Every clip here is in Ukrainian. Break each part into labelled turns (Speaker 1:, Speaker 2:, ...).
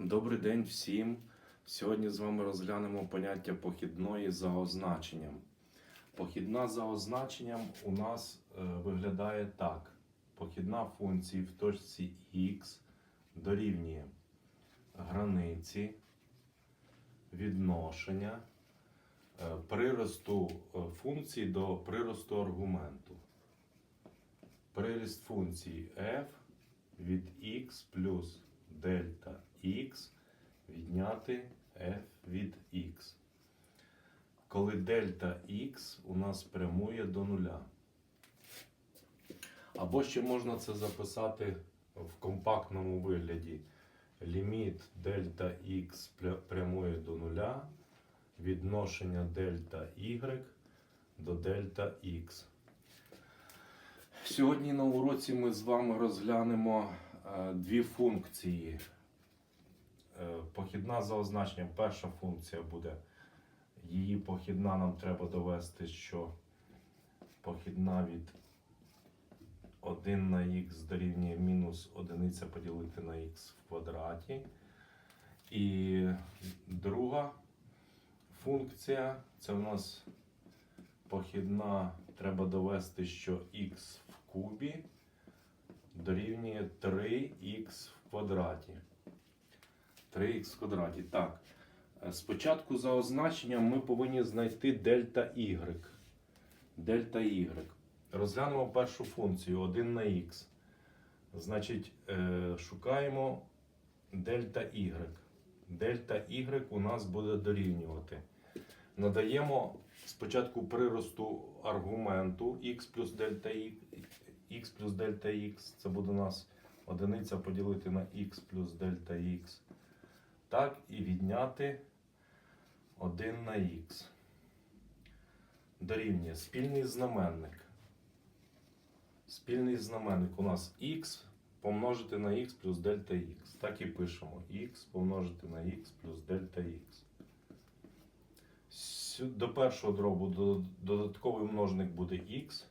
Speaker 1: Добрий день всім. Сьогодні з вами розглянемо поняття похідної за означенням. Похідна за означенням у нас е, виглядає так: похідна функції в точці x дорівнює границі відношення е, приросту е, функції до приросту аргументу. Приріст функції f від x плюс x відняти f від x. Коли дельта x у нас прямує до нуля. Або ще можна це записати в компактному вигляді. Ліміт дельта x прямує до нуля, відношення дельта y до дельта x. Сьогодні на уроці ми з вами розглянемо е, дві функції. Похідна за означенням. Перша функція буде. Її похідна нам треба довести, що похідна від 1 на х дорівнює мінус 1 поділити на х в квадраті. І друга функція це у нас похідна треба довести, що х в кубі дорівнює 3х в квадраті. 3х в квадраті. Так. Е, Спочатку за означенням ми повинні знайти дельта y. Дельта y. Розглянемо першу функцію 1 на х. Значить, е, шукаємо дельта y. Дельта y у нас буде дорівнювати. Надаємо спочатку приросту аргументу x плюс дельта x плюс дельта x. Це буде у нас одиниця поділити на x плюс дельта x. Так, і відняти 1 на х. Дорівнює спільний знаменник. Спільний знаменник у нас х помножити на х плюс дельта х. Так і пишемо. х помножити на х плюс дельта х. До першого дробу додатковий множник буде х.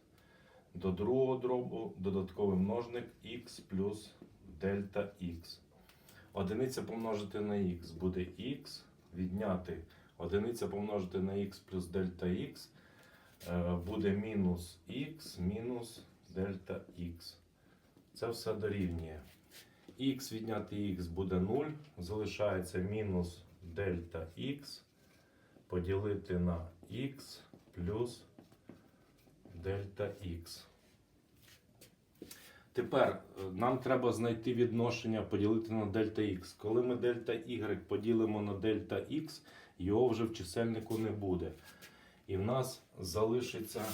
Speaker 1: До другого дробу додатковий множник х плюс дельта х. Одиниця помножити на х буде х, відняти одиниця помножити на х плюс дельта х е, буде мінус х мінус дельта х. Це все дорівнює. х відняти х буде 0, залишається мінус дельта х поділити на х плюс дельта х. Тепер е, нам треба знайти відношення поділити на дельта х. Коли ми дельта y поділимо на дельта х, його вже в чисельнику не буде. І в нас залишиться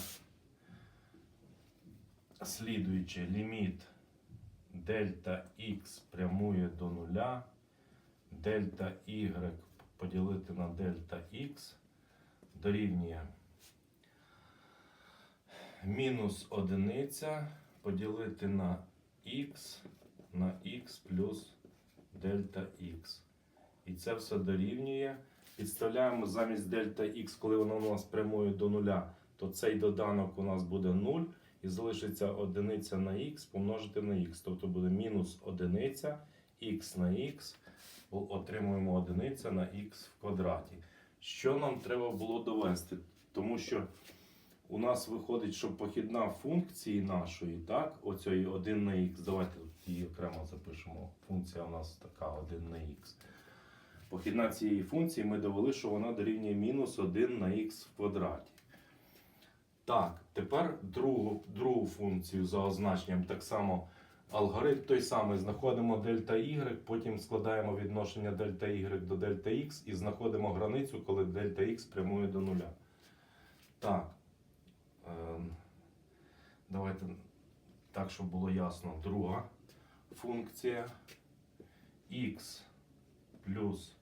Speaker 1: слідуюче ліміт дельта х прямує до нуля, дельта y поділити на дельта х дорівнює мінус одиниця поділити на х на х плюс дельта х. І це все дорівнює. Підставляємо замість дельта х, коли воно у нас прямує до нуля, то цей доданок у нас буде 0 і залишиться одиниця на х помножити на х. Тобто буде мінус одиниця х на х. Отримуємо одиниця на х в квадраті. Що нам треба було довести? Тому що у нас виходить, що похідна функції нашої, так, оцієї 1 на х, давайте її окремо запишемо. Функція у нас така 1 на х. Похідна цієї функції ми довели, що вона дорівнює мінус 1 на х в квадраті. Так, тепер другу, другу функцію за означенням так само алгоритм той самий. Знаходимо дельта y, потім складаємо відношення дельта y до дельта x і знаходимо границю, коли дельта x прямує до нуля. Так. Ем, Давайте так, щоб було ясно. Друга функція x плюс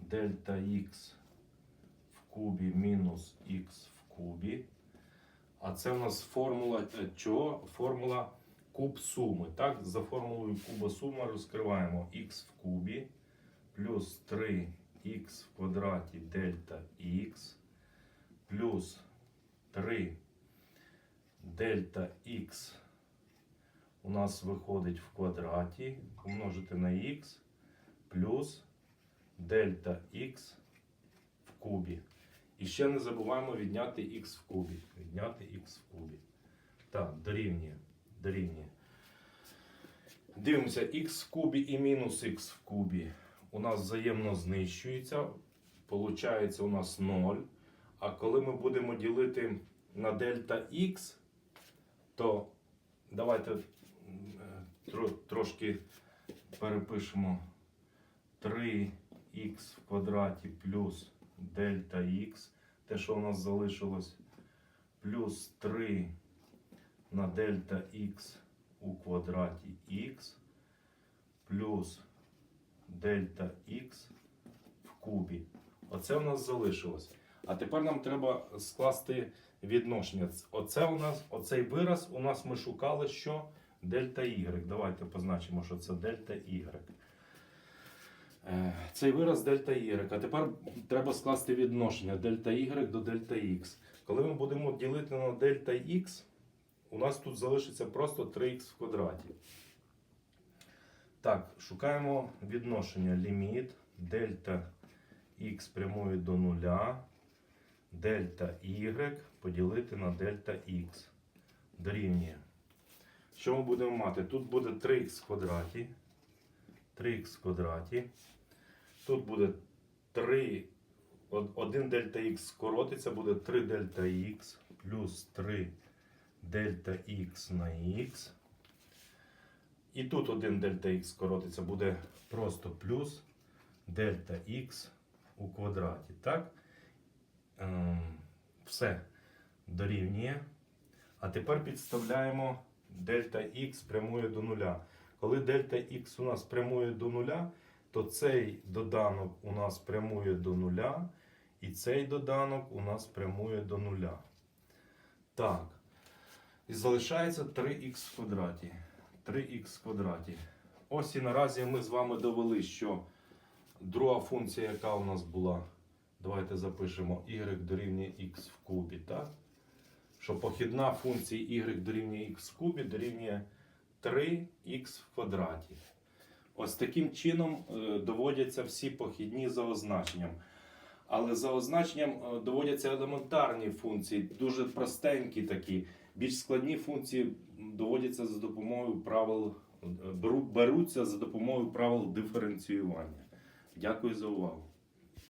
Speaker 1: дельта x в кубі мінус x в кубі. А це у нас формула е, чого? Формула куб суми. Так, за формулою куба сума розкриваємо x в кубі плюс 3х в квадраті дельта x плюс 3 дельта х у нас виходить в квадраті, помножити на х плюс дельта х в кубі. І ще не забуваємо відняти х в кубі. Відняти х в кубі. Так, дорівнює. Дорівнює. Дивимося, х в кубі і мінус х в кубі у нас взаємно знищується. Получається у нас 0. А коли ми будемо ділити на дельта х, то давайте е, тро- трошки перепишемо 3х в квадраті плюс дельта х, те, що у нас залишилось, плюс 3 на дельта х у квадраті х, плюс дельта х в кубі. Оце у нас залишилось. А тепер нам треба скласти відношення. Оце у нас, оцей вираз у нас ми шукали, що дельта y. Давайте позначимо, що це дельта y. Е, Цей вираз дельта y. А тепер треба скласти відношення дельта y до дельта x. Коли ми будемо ділити на дельта x, у нас тут залишиться просто 3х в квадраті. Так, шукаємо відношення ліміт дельта х прямує до нуля, дельта y поділити на дельта х. Дорівнює. Що ми будемо мати? Тут буде 3х в квадраті. 3х в квадраті. Тут буде 3. 1 дельта х скоротиться, буде 3 дельта х плюс 3 дельта х на х. І тут 1 дельта х скоротиться, буде просто плюс дельта х у квадраті. Так? Все дорівнює. А тепер підставляємо дельта х прямує до нуля. Коли дельта х у нас прямує до нуля, то цей доданок у нас прямує до нуля, і цей доданок у нас прямує до нуля. Так. І залишається 3х в квадраті. 3х в квадраті. Ось і наразі ми з вами довели, що друга функція, яка у нас була, давайте запишемо y дорівнює x в кубі, так? Що похідна функція y дорівнює x в кубі дорівнює 3х в квадраті. Ось таким чином е, доводяться всі похідні за означенням. Але за означенням е, доводяться елементарні функції, дуже простенькі такі. Більш складні функції доводяться за допомогою правил, е, беруться за допомогою правил диференціювання. Дякую за увагу.